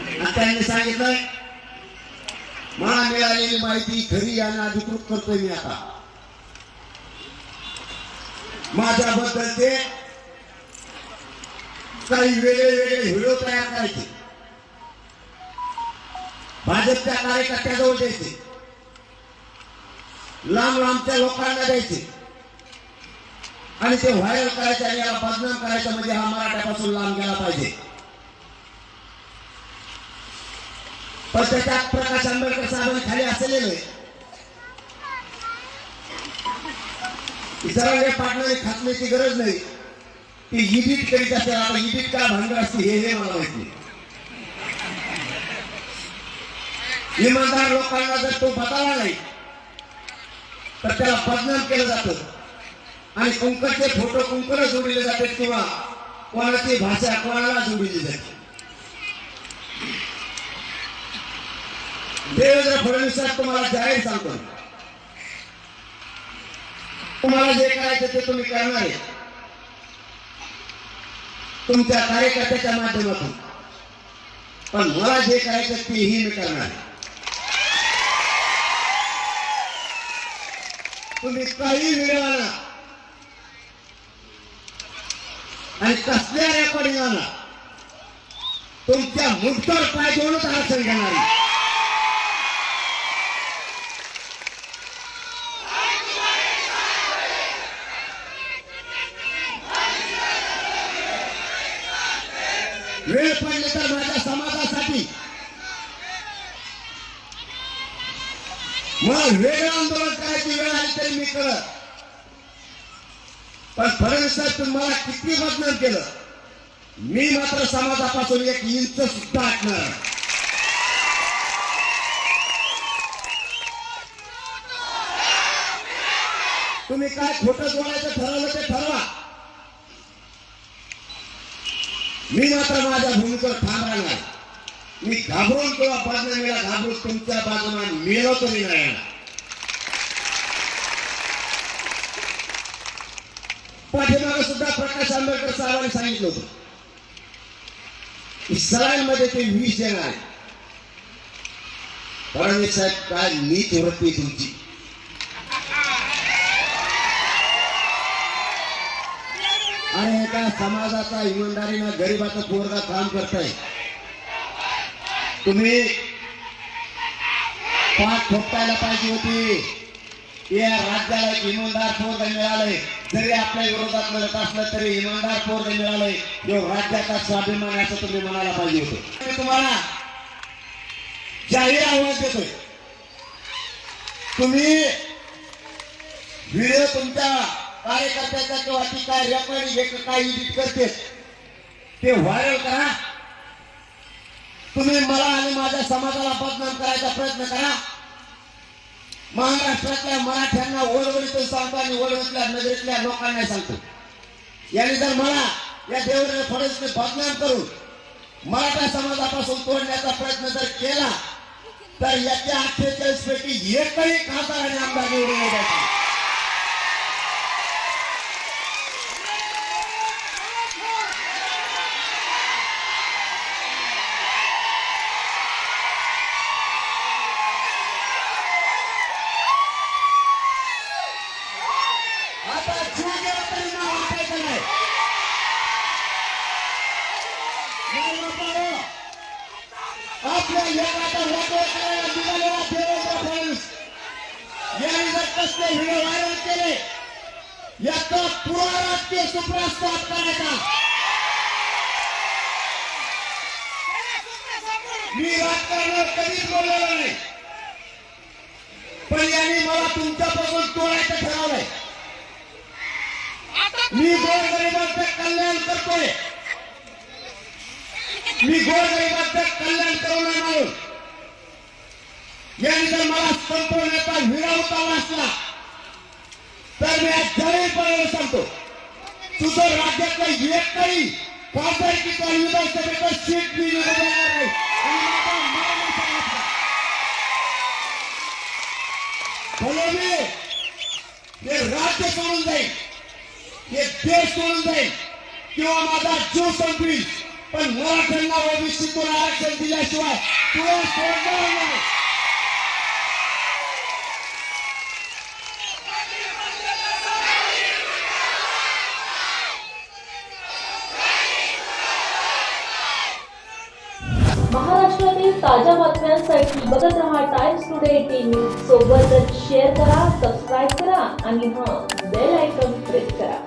आता त्यांनी सांगितलं मला मिळालेली माहिती खरी यांना अधिकृत करतोय मी आता. माझ्याबद्दल ते काही वेगळे वेगळे व्हिडिओ तयार करायचे. भाजपच्या कार्यकर्त्याजवळ द्यायचे. लांब लांबच्या लोकांना द्यायचे. आणि ते व्हायरल करायचे आणि याला बदनाम करायचं म्हणजे हा मराठ्यापासून लांब गेला पाहिजे. पण त्याच्यात प्रकाश आंबेडकर साहेबांनी खाली असलेले इतरांनी पाटणाने खातण्याची गरज नाही. ती इडिट करीत असेल आता इडिट का भांडण असते हे हे मला माहिती इमानदार लोकांना जर तो बतावा नाही तर त्याला बदनाम केलं जातं. आणि कुंकरचे फोटो कुंकर जोडले जातात किंवा कोणाची भाषा कोणाला जोडली जाते. देवेंद्र फडणवीस साहेब तुम्हाला जाहीर सांगतो. तुम्हाला जे करायचं ते तुम्ही करणार आहे. तुमच्या कार्यकर्त्याच्या माध्यमातून. पण मला जे करायचं तेही मी करणार आहे. तुम्ही काही व्हिडिओ आणा आणि कसल्या रेकॉर्डिंग तुमच्या मुठभर पाय देऊनच आरक्षण घेणार वेळ पडली तर माझ्या समाजासाठी. मला वेगळं आंदोलन करायची वेळ आली तरी मी करत. पण फडणवीस साहेब तुम्हाला किती बदनाम केलं? मी मात्र समाजापासून एक इंच सुद्धा आटणार तुम्ही काय खोटं जोडायचं ठरवलं ते ठरवा. मी मात्र माझ्या भूमीवर ठाम राहणार. मी घाबरून किंवा बदनामीला घाबरून तुमच्या बाजूला मेलो तरी नाही. पाठीमागे सुद्धा प्रकाश आंबेडकर साहेबांनी सांगितलं होतं. इस्रायलमध्ये ते विष देणार आहे. फडणवीस साहेब काय नीच वृत्ती तुमची. आणि एका समाजाचा इमानदारीनं गरीबाचा पोरगा काम करताय? तुम्ही पाठ ठोकायला पाहिजे होती. या राज्याला एक इमानदार पोरग मिळालंय. जरी आपल्या विरोधात मिळत असलं तरी इमानदार पोरग मिळालंय. जो राज्याचा स्वाभिमान असं तुम्ही म्हणायला पाहिजे होतं. मी तुम्हाला जाहीर आवाज देतोय. तुम्ही व्हिडिओ तुमच्या कार्यकर्त्याचा किंवा ती काय रेकॉर्डिंग एक काय एडिट करते? ते व्हायरल करा. तुम्ही मला आणि माझ्या समाजाला बदनाम करायचा प्रयत्न करा. महाराष्ट्रातल्या मराठ्यांना ओळवणीतून सांगतो आणि ओळवणीतल्या नगरीतल्या लोकांना सांगतो. यांनी जर मला या देवेंद्र फडणवीसने बदनाम करून मराठा समाजापासून तोडण्याचा प्रयत्न जर केला तर याच्या अठ्ठेचाळीस पैकी एकही खासदार आणि आमदार निवडून आपल्या या वापर देवेंद्र फडणवीस यांनी जर कसले व्हिडिओ व्हायरल केले याचा पुरा राजकीय सुप्रस्ताव करायचा मी राजकारणावर कधीच बोललेलो नाही. पण यांनी मला तुमच्यापासून तोडायचं ठरवलंय. मी गोरगरिबांचं कल्याण करतोय. मी गोरगरिबांचं कल्याण करणार नये म्हणून यांनी जर मला संपवण्याचा विरावता उतारला तर मी आज जाहीरपणे सांगतो. तुझं राज्यातलं एक काही किंवा विधानसभेचं सीट मी निवडणार नाही. भले मी हे राज्य सोडून जाईल हे देश सोडून जाईल किंवा माझा जीव संपवी पण मराठ्यांना ओबीसीतून आरक्षण दिल्याशिवाय तुला सोडणार नाही. महाराष्ट्रातील ताज्या बातम्यांसाठी बघत रहा टाइम्स टुडे टीव्ही सोबतच शेअर करा सबस्क्राईब करा आणि हां बेल आयकॉन प्रेस करा.